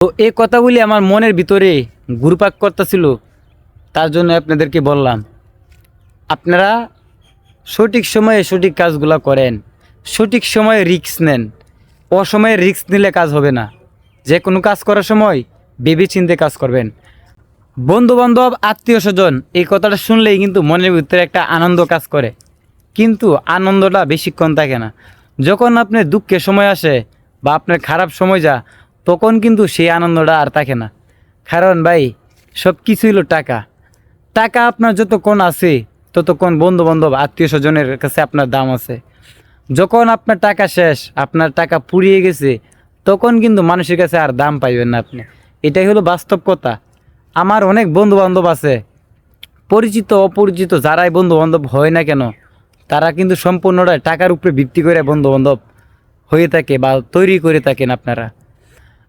তো এই কথাগুলি আমার মনের ভিতরে ঘুরপাক করতেছিল, তার জন্য আপনাদেরকে বললাম, আপনারা সঠিক সময়ে সঠিক কাজগুলো করেন, সঠিক সময়ে রিক্স নেন, অসময়ে রিস্ক নিলে কাজ হবে না, যে কোনো কাজ করার সময় ভেবে চিন্তে কাজ করবেন। বন্ধু বান্ধব আত্মীয় স্বজন, এই কথাটা শুনলেই কিন্তু মনের ভিতরে একটা আনন্দ কাজ করে, কিন্তু আনন্দটা বেশিক্ষণ থাকে না। যখন আপনার দুঃখের সময় আসে বা আপনার খারাপ সময় যা তখন কিন্তু সেই আনন্দটা আর থাকে না। কারণ ভাই সব কিছু হলো টাকা। টাকা আপনার যতক্ষণ আছে, ততক্ষণ বন্ধু বান্ধব আত্মীয় স্বজনের কাছে আপনার দাম আছে। যখন আপনার টাকা শেষ, আপনার টাকা পুড়িয়ে গেছে, তখন কিন্তু মানুষের কাছে আর দাম পাইবেন না আপনি। এটাই হলো বাস্তব কথা। আমার অনেক বন্ধু বান্ধব আছে। পরিচিত, অপরিচিত যারাই বন্ধু বান্ধব হয় না কেন, তারা কিন্তু সম্পূর্ণটাই টাকার উপরে ভিত্তি করে বন্ধু বান্ধব হয়ে থাকে বা তৈরি করে থাকেন আপনারা।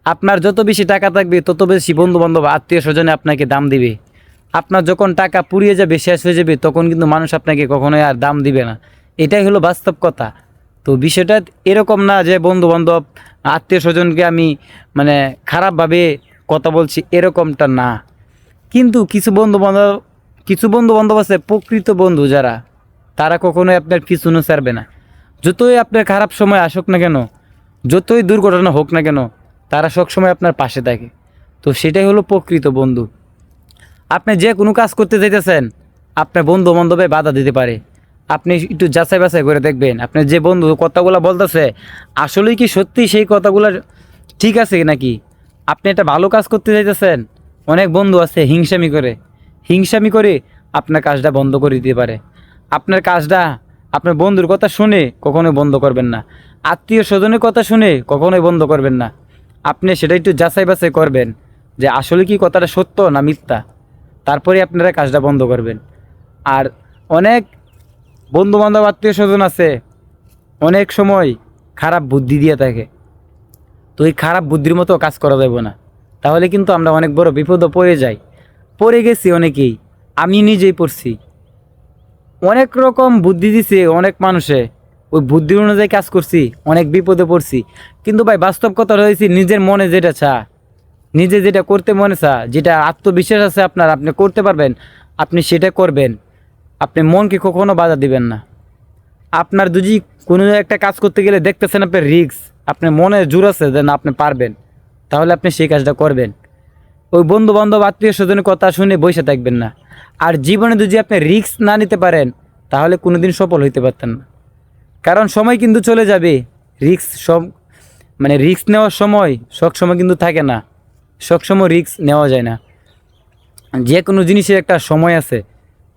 আপনার যত বেশি টাকা থাকবে, তত বেশি বন্ধু বান্ধব আত্মীয় স্বজনে আপনাকে দাম দিবে। আপনার যখন টাকা পুড়িয়ে যাবে, শেষ হয়ে যাবে, তখন কিন্তু মানুষ আপনাকে কখনোই আর দাম দিবে না। এটাই হলো বাস্তব কথা। তো বিষয়টা এরকম না যে বন্ধু বান্ধব আত্মীয় স্বজনকে আমি মানে খারাপভাবে কথা বলছি, এরকমটা না। কিন্তু কিছু বন্ধু বান্ধব কিছু বন্ধু বান্ধব আছে, প্রকৃত বন্ধু যারা, তারা কখনোই আপনার পিছনে ছাড়বে না। যতই আপনার খারাপ সময় আসুক না কেন, যতই দুর্ঘটনা হোক না কেন তারা সবসময় আপনার পাশে থাকে। তো সেটাই হলো প্রকৃত বন্ধু। আপনি যে কোনো কাজ করতে যেতেছেন আপনার বন্ধু বান্ধবে বাধা দিতে পারে। আপনি একটু যাচাই বাছাই করে দেখবেন। আপনার যে বন্ধু কথাগুলো বলতেছে, আসলেই কি সত্যি সেই কথাগুলো ঠিক আছে নাকি? আপনি একটা ভালো কাজ করতে যাইতেছেন, অনেক বন্ধু আছে হিংসামি করে। হিংসামি করে আপনার কাজটা বন্ধ করে দিতে পারে। আপনার কাজটা, আপনার বন্ধুর কথা শুনে কখনোই বন্ধ করবেন না। আত্মীয় স্বজনের কথা শুনে কখনোই বন্ধ করবেন না। আপনি সেটা একটু যাচাই বাছাই করবেন যে আসলে কি কথাটা সত্য না মিথ্যা। তারপরে আপনারা কাজটা বন্ধ করবেন। আর অনেক বন্ধু বান্ধব আত্মীয় স্বজন আছে, অনেক সময় খারাপ বুদ্ধি দিয়ে থাকে। তো এই খারাপ বুদ্ধির মতো কাজ করা যাবে না। তাহলে কিন্তু আমরা অনেক বড় বিপদে পড়ে যাই। পড়ে গেছি অনেকেই, আমি নিজেই পড়ছি। অনেক রকম বুদ্ধি দিছে অনেক মানুষে। ওই বুদ্ধি অনুযায়ী কাজ করছি, অনেক বিপদে পড়ছি। কিন্তু ভাই, বাস্তব কথা রয়েছে নিজের মনে যেটা চা, নিজে যেটা করতে মনে চা, যেটা আত্মবিশ্বাস আছে আপনার, আপনি করতে পারবেন, আপনি সেটা করবেন। আপনি মনকে কখনো বাধা দিবেন না। আপনার যদি কোনো একটা কাজ করতে গেলে দেখতেছেন আপনার রিক্স আপনার মনে জোর আছে যে না আপনি পারবেন, তাহলে আপনি সেই কাজটা করবেন। ওই বন্ধু বান্ধব আত্মীয় স্বজনের কথা শুনে বসে থাকবেন না। আর জীবনে যদি আপনি রিক্স না নিতে পারেন, তাহলে কোনোদিন সফল হইতে পারতেন না। কারণ সময় কিন্তু চলে যাবে। রিক্স সব মানে রিক্স নেওয়ার সময় সব সময় কিন্তু থাকে না। সব সময় রিক্স নেওয়া যায় না। যে কোনো জিনিসের একটা সময় আছে।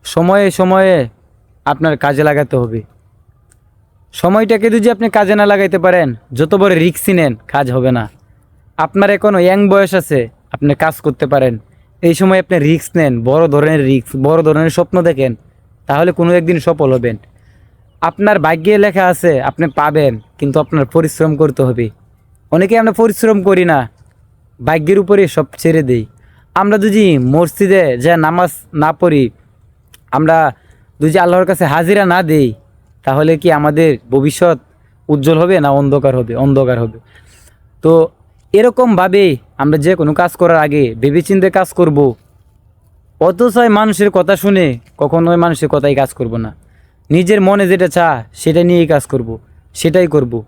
সময়ে সময়ে আপনার কাজে লাগাতে হবে। সময়টাকে যদি আপনি কাজে না লাগাইতে পারেন, যত বড় রিক্সই নেন, কাজ হবে না। আপনার এখনও ইয়াং বয়স আছে, আপনি কাজ করতে পারেন। এই সময় আপনি রিক্স নেন, বড় ধরনের রিক্স বড় ধরনের স্বপ্ন দেখেন, তাহলে কোনো একদিন সফল হবেন। আপনার ভাগ্যে লেখা আছে, আপনি পাবেন, কিন্তু আপনার পরিশ্রম করতে হবে। অনেকে আমরা পরিশ্রম করি না, ভাগ্যের উপরে সব ছেড়ে দেই। আমরা যদি মসজিদে যে নামাজ না পড়ি, আমরা যদি আল্লাহর কাছে হাজিরা না দেই, তাহলে কি আমাদের ভবিষ্যৎ উজ্জ্বল হবে না অন্ধকার হবে অন্ধকার হবে? তো এরকমভাবে আমরা যে কোনো কাজ করার আগে ভেবেচিন্তে কাজ করব। অথচ মানুষের কথা শুনে কখনোই মানুষের কথাই কাজ করব না। নিজের মনে যেটা চা সেটা নিয়েই কাজ করব সেটাই করব।